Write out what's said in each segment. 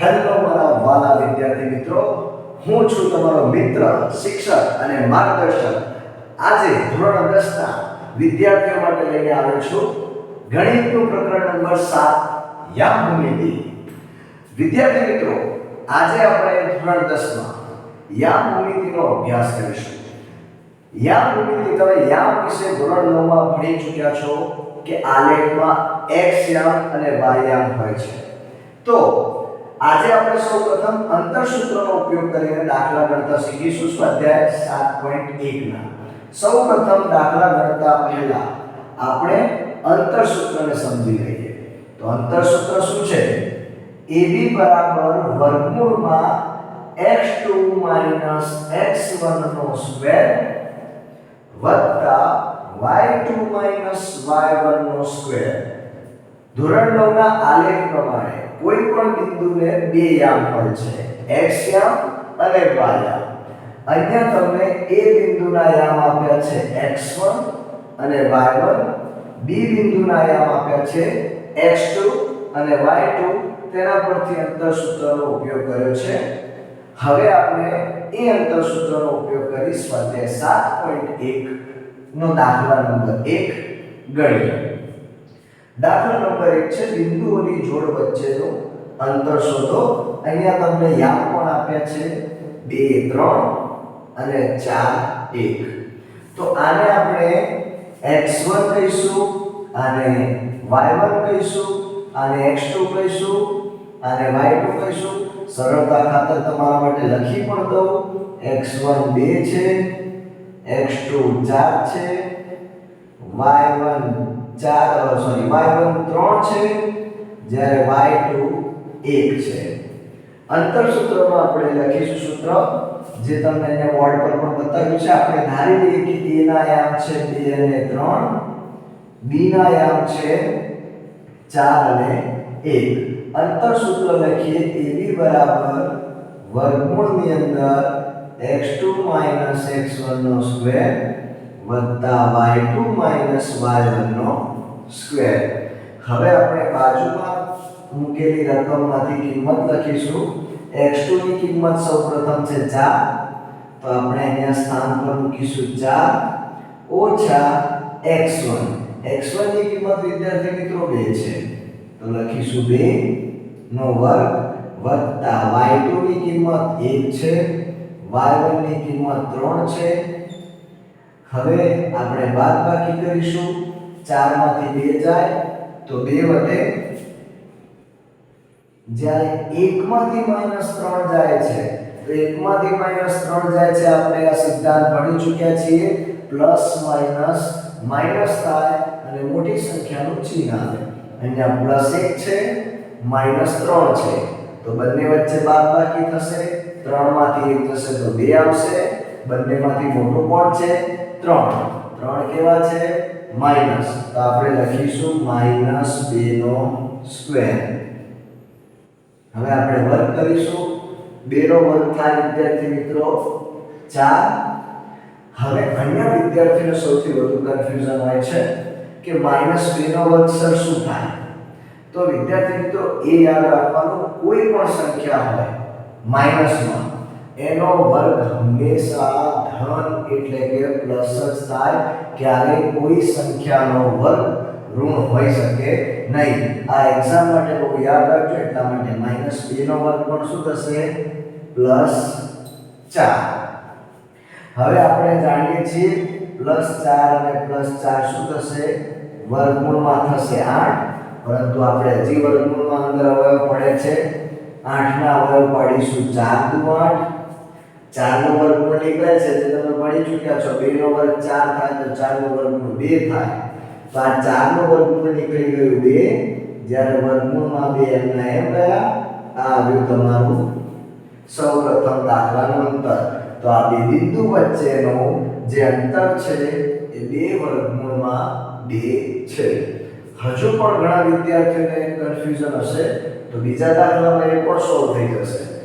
Hello મારા વાલા વિદ્યાર્થી મિત્રો. હું છું તમારો મિત્ર, શિક્ષક અને માર્ગદર્શક. આજે ધોરણ દસના વિદ્યાર્થીઓ માટે લઈને આવ્યો છું. ગણિતનું પ્રકરણ નંબર સાત યામ ભૂમિતિ વિદ્યાર્થી મિત્રો, આજે આપણે ધોરણ 10 માં યામ ભૂમિતિનો અભ્યાસ કરીશું. યામ ભૂમિતિ તમે યામ વિશે ધોરણ નવમાં ભણી ચૂક્યા છો કે આલેખમાં એક્સ યામ અને વાય યામ હોય છે? તો આજે આપણે સૌપ્રથમ અંતરસૂત્રનો ઉપયોગ કરીને દાખલા ગણતા શીખીશું સ્વાધ્યાય 7.1 ના. સૌપ્રથમ દાખલા ગણતા પહેલા આપણે અંતરસૂત્રને સમજી લઈએ. તો અંતરસૂત્ર શું છે? AB બરાબર વર્ગમૂળમાં x2 x1 નો સ્ક્વેર વત્તા y2 y1 નો સ્ક્વેર. ધોરણ 9 ના આલેખ પ્રમાણે કોઈ પણ બિંદુને બે યામ હોય છે, x યામ અને y યામ. અહીંયા તમને a બિંદુના યામ આપ્યા છે x1 અને y1 b બિંદુના યામ આપ્યા છે x2 અને y2 તેના પરથી અંતરસૂત્રનો ઉપયોગ કર્યો છે. હવે આપણે એ અંતરસૂત્રનો ઉપયોગ કરી સ્વાધ્યાય 7.1 નો દાખલા નંબર 1 ગણીએ. દાખલા નંબર એક છે, બિંદુઓની જોડ વચ્ચેનું અંતર શોધો. અહીંયા તમને યામ પણ આપ્યા છે 2 3 અને 4 1 તો આને આપણે એક્સ વન કહીશું આને y1 કહીશું આને x2 કહીશું આને y2 કહીશું. સરળતા ખાતર તમારા માટે લખી પણ દઉં. x1 2 છે x2 4 છે y1 4 સોરી y1 3 છે, જ્યારે y2 1 છે. અંતર સૂત્રમાં આપણે લખીશું સૂત્ર, જે તમને અહીંયા બોર્ડ પર પણ બતાવ્યું છે. આપણે ધારી લઈએ કે a ના યામ છે 2 અને 3 b ના યામ છે 4 અને 1 અંતર સૂત્ર લખીએ ab બરાબર વર્ગમૂળની અંદર x2 x1 નો સ્ક્વેર વત્તા y2 y1 નો સ્ક્વેર હવે આપણે બાજુમાં મૂકેલી રકમમાંથી કિંમત લખીશું. x2 ની કિંમત સૌપ્રથમ છે 4 તો આપણે અહીંયા સ્થાન પર મૂકીશું 4 ઓછા x1 x1 ની કિંમત વિદ્યાર્થી મિત્રો 2 છે. તો લખીશું 2 નો વર્ગ વત્તા y2 ની કિંમત 1 છે. y1 ની કિંમત 3 છે. હવે આપણે બાદબાકી કરીશું. ચારમાંથી બે જાય તો બે વધે. જ્યારે 1 માંથી -3 જાય છે, તો 1 માંથી -3 જાય છે, આપણે આ સિદ્ધાંત ભણી ચૂક્યા છીએ. પ્લસ માઇનસ માઇનસ થાય અને મોટી સંખ્યાનું ચિહ્ન આવે. અહીંયા પ્લસ એક છે, માઇનસ ત્રણ છે. તો બંને વચ્ચે બાદબાકી થશે. 3 માંથી 1 જશે તો બે આવશે. બંનેમાંથી મોટું કોણ છે? 3 3 કેવા છે? માઇનસ તો આપણે લખીશું માઇનસ 2 નો સ્ક્વેર. હવે આપણે વર્ગ કરીશું. 2 નો વર્ગ થાય વિદ્યાર્થી મિત્રો ચાર. હવે અન્ય વિદ્યાર્થીને સૌથી વધુ કન્ફ્યુઝન હોય છે કે માઇનસ બે નો વર્ગ સર શું થાય? તો વિદ્યાર્થી મિત્રો એ યાદ રાખવાનું કોઈ પણ સંખ્યા હોય માઈનસમાં એનો વર્ગ હંમેશા ધન એટલે કે પ્લસ જ થાય. ક્યારેય કોઈ સંખ્યાનો વર્ગ ઋણ હોઈ શકે નહીં. આ એક્ઝામ માટે બહુ યાદ રાખજો, એટલા માટે માઇનસ બે નો વર્ગ પણ શું થશે? પ્લસ ચાર. હવે આપણે જાણીએ છીએ પ્લસ ચાર અને પ્લસ ચાર શું થશે? વર્ગમૂળમાં થશે આઠ. પરંતુ આપણે હજી વર્ગમૂળમાં અંદર અવયવ પડે છે. આઠના અવયવ પાડીશું ચાર દુ આઠ. ચારનો વર્ગમૂળ નીકળે છે જે તમે ભણી ચૂક્યા છો. બે નો વર્ગ ચાર થાય તો ચારનો વર્ગમૂળ બે થાય. તો આ ચારનો વર્ગમૂળ નીકળી ગયું બે. જ્યારે વર્ગમૂળમાં બે એમના એમ ગયા, આ આવ્યું તમારું સૌપ્રથમ દાખલાનું અંતર. તો આ બે બિંદુ વચ્ચેનું જે અંતર છે, એ બે વર્ગમૂળમાં બે છે. હજુ પણ ઘણા વિદ્યાર્થીઓને કન્ફ્યુઝન હશે, તો બીજા દાખલામાં એ પણ સોલ્વ થઈ જશે.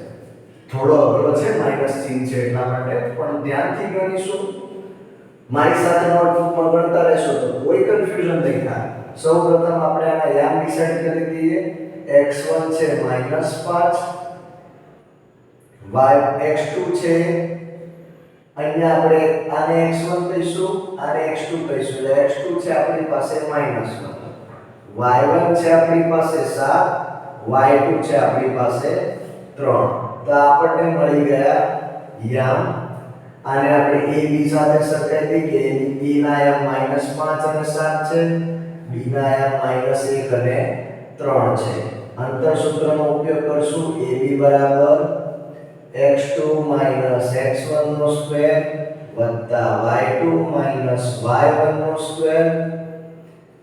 થોડો અઘરો છે માઇનસ ચિહ્ન છે એટલા માટે. પણ ધ્યાનથી ગણીશું. મારી સાથે નોટબુકમાં ગણતા રહેશો તો કોઈ કન્ફ્યુઝન નહીં થાય. સૌપ્રથમ આપણે આના યામ ડિસાઈડ કરી દઈએ. X1 છે માઇનસ પાંચ y x2 છે. અહીંયા આપણે આને x1 કહીશું, આને x2 કહીશું. એટલે x2 છે આપણી પાસે -1 y1 છે આપણી પાસે 7 y2 છે આપણી પાસે 3 તો આપણને મળી ગયા યમ. આને આપણે એ બી સાથે સરખાવી કે બી ના યમ -5 અને સાત છે, બી ના યમ -1 અને ત્રણ છે. અંતર સૂત્રનો ઉપયોગ કરશું ab બરાબર x2 x1 નો સ્ક્વેર વત્તા y2 y1 નો સ્ક્વેર.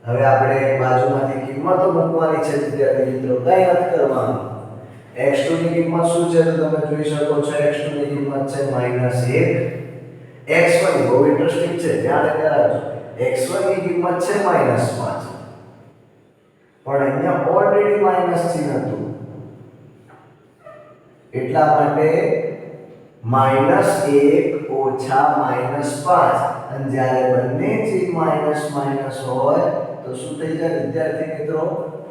હવે આપણે બાજુમાંથી કિંમતો મૂકવાની છે, વિદ્યાર્થી મિત્રો, કઈ નથી કરવાનું. X2 ની કિંમત શું છે? તો તમે જોઈ શકો છો x2 ની કિંમત છે -1 x1 બહુ ઇન્ટરેસ્ટિંગ છે ધ્યાન રાખજો. X1 ની કિંમત છે -5 પણ અહીંયા ઓલરેડી માઇનસ ચિહ્ન હતું. એટલા માટે માઇનસ એક ઓછા માઇનસ પાંચ. અને જ્યારે બંને ચિહ્ન માઇનસ માઇનસ હોય, તો શું થઈ જાય? વિદ્યાર્થી મિત્રો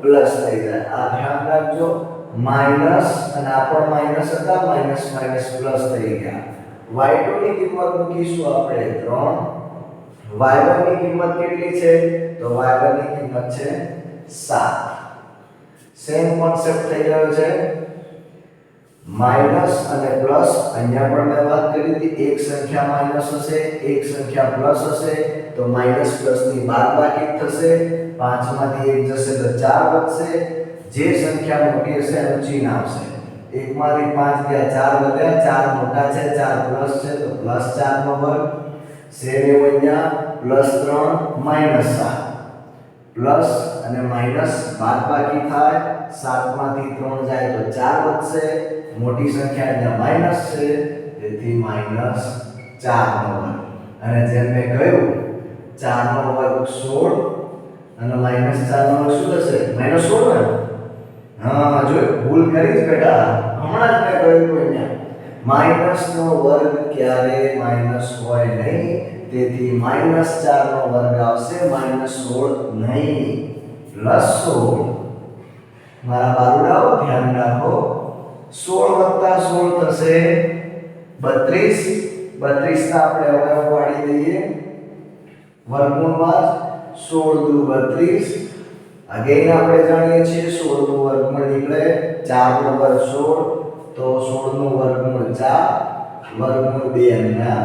પ્લસ થઈ જાય. આ ધ્યાન રાખજો. માઇનસ અને આ પણ માઇનસ હતા, માઇનસ માઇનસ પ્લસ થઈ ગયા. y2 ની કિંમત મૂકીશું આપણે 3 y1 ની કિંમત કેટલી છે? તો y1 ની કિંમત છે 7 સેમ કોન્સેપ્ટ થઈ ગયો છે. માઇનસ અને પ્લસ, અહીંયા પણ મેં વાત કરી હતી, એક સંખ્યા માઇનસ હશે, એક સંખ્યા પ્લસ હશે, તો માઇનસ પ્લસની બાદ બાકી થશે, પાંચમાંથી એક જશે તો ચાર વધશે જે સંખ્યા મોટી હશે એનું ચિહ્ન આવશે. એકમાંથી પાંચ ગયા, ચાર વધ્યા, ચાર મોટા છે, ચાર પ્લસ છે, તો પ્લસ ચાર નો વર્ગ એવું અહીંયા પ્લસ ત્રણ માઇનસ સાત. પ્લસ અને માઇનસ બાદબાકી થાય, સાતમાંથી ત્રણ જાય તો ચાર વધશે. મોટી સંખ્યા અહીંયા માઇનસ છે, તેથી માઇનસ ચારનો વર્ગ અને જેમ મેં કહ્યું ચારનો વર્ગ સોળ અને માઇનસ ચારનો વર્ગ શું થશે? માઇનસ સોળ ને હા જો ભૂલ કરી જ બેટા હમણાં જ મેં કહ્યું અહીંયા માઇનસ નો વર્ગ ક્યારે માઇનસ હોય નહીં તેથી માઇનસ ચાર નો વર્ગ આવશે માઇનસ સોળ નહીં પ્લસ સોળ મારા બારુડાઓ ધ્યાન રાખો સોળ વત્તા સોળ થશે બત્રીસ બત્રીસ ના આપણે અવયવ પાડી દઈએ વર્ગમૂળમાં સોળ દુ બત્રીસ અગેન આપણે જાણીએ છીએ સોળનું વર્ગમૂળ નીકળે ચાર નો વર્ગ સોળ, તો સોળનું વર્ગમૂળ ચાર, વર્ગમૂળ બે એમના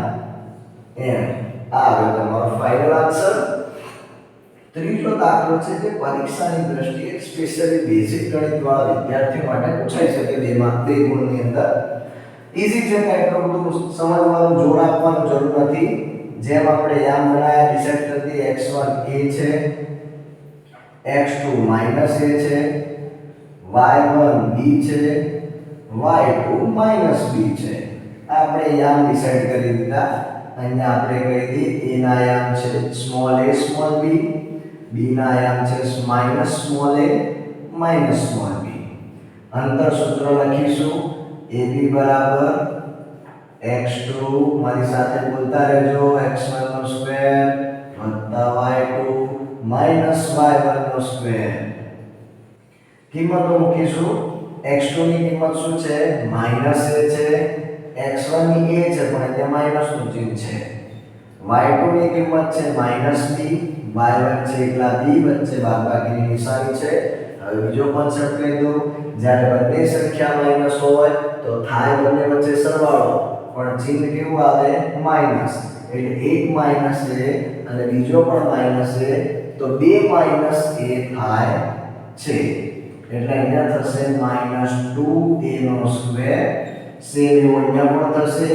એમ. આ આવ્યો તમારો ફાઇનલ આન્સર ત્રીજો દાખલો છે જે પરીક્ષાની દ્રષ્ટિએ સ્પેશિયલી બેઝિક ગણિત વાળા વિદ્યાર્થીઓ માટે પૂછાઈ શકે બે માર્ક બે ગુણની અંદર. ઈઝી છે કે એટલું બધું સમજવાનું જોર આપવાનું જરૂર નથી. જેમ આપણે યામ બનાયા ડિસાઈડ એક્સ x1 a છે. X2 માઇનસ a છે y1 b છે y2 માઇનસ b છે. આપણે યામ ડિસાઈડ કરી દીધા. અહીંયા આપણે કહી દઈએ a ના યામ છે small a small b. B ના યામ છે minus small a minus small b. અંતર સૂત્ર લખીશું ab બરાબર. X2 મારી સાથે બોલતા રહેજો. X1 નો સ્ક્વેર વત્તા y2 માઇનસ y1 નો સ્ક્વેર. કિંમતો મૂકીશું. X2 ની કિંમત શું છે? માઇનસ એ છે. એક્સની એ છે, પણ અહીંયા માઇનસનું ચિહ્ન છે. વાયની કિંમત છે માઇનસ બી. વાય વન છે એટલા બી વચ્ચે બાદબાકીની નિશાની છે. હવે બીજો કોન્સેપ્ટ કહી દઉં. જ્યારે બંને સંખ્યા માઇનસ હોય, તો થાય બંને વચ્ચે સરવાળો. પણ ચિહ્ન કેવું આવે? માઇનસ એટલે એક માઇનસ છે અને બીજો પણ માઇનસ a તો 2 માઇનસ a થાય છે. એટલે અહીંયા થશે માઇનસ ટુ a નો સ્ક્વેર સેમ એવું અહીંયા પણ થશે.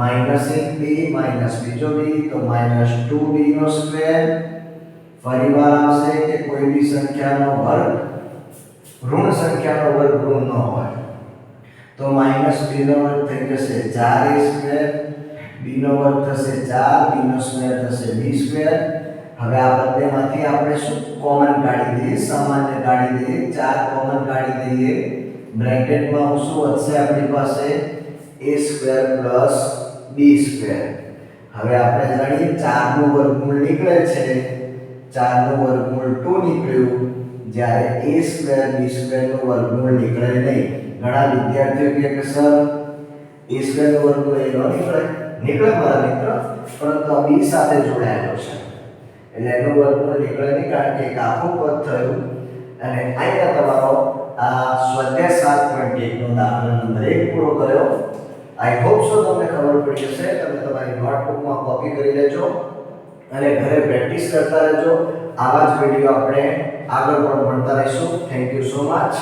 માઇનસ બી માઇનસ બીજો b, તો માઇનસ ટુ b નો સ્ક્વેર ફરી વાર આવશે કે કોઈ બી સંખ્યાનો વર્ગ, ઋણ સંખ્યાનો વર્ગ ઋણ ન હોય. તો માઇનસ b નો વર્ગ થઈ જશે 4a સ્ક્વેર b નો વર્ગ થશે 4 b નો સ્ક્વેર થશે b સ્ક્વેર હવે આ બંનેમાંથી આપણે શું કોમન કાઢી દઈએ? સામાન્ય કાઢી દઈએ? ચાર કોમન કાઢી દઈએ. બ્રેકેટમાં શું વધશે? આપણી પાસે A square plus B square હવે આપણે જાણીએ 4 નું વર્ગમૂળ નીકળે છે. 4 નું વર્ગમૂળ ટુ નીકળ્યું. જ્યારે એ સ્ક્વેર બી સ્ક્વેરનું વર્ગમૂળ નીકળે નહીં. ઘણા વિદ્યાર્થીઓ કહે કે, સર એ સ્ક્વેરનું વર્ગ તો એ ન નીકળે. નીકળે મારા મિત્ર, પરંતુ આ બી સાથે જોડાયેલો છે. એટલે એનો વર્ગ તો નીકળે કારણ કે એક આખું પદ થયું અને અહીંયા તમારો આ સ્વાધ્યાય સાત પોઈન્ટ એકનો દાખલો નંબર એક પૂરો કર્યો. આઈ હોપ સો તમને ખબર પડી જશે તમે તમારી નોટબુકમાં કોપી કરી લેજો અને ઘરે પ્રેક્ટિસ કરતા રહેજો. આવા જ વીડિયો આપણે આગળ પણ ભણતા રહીશું. Thank you so much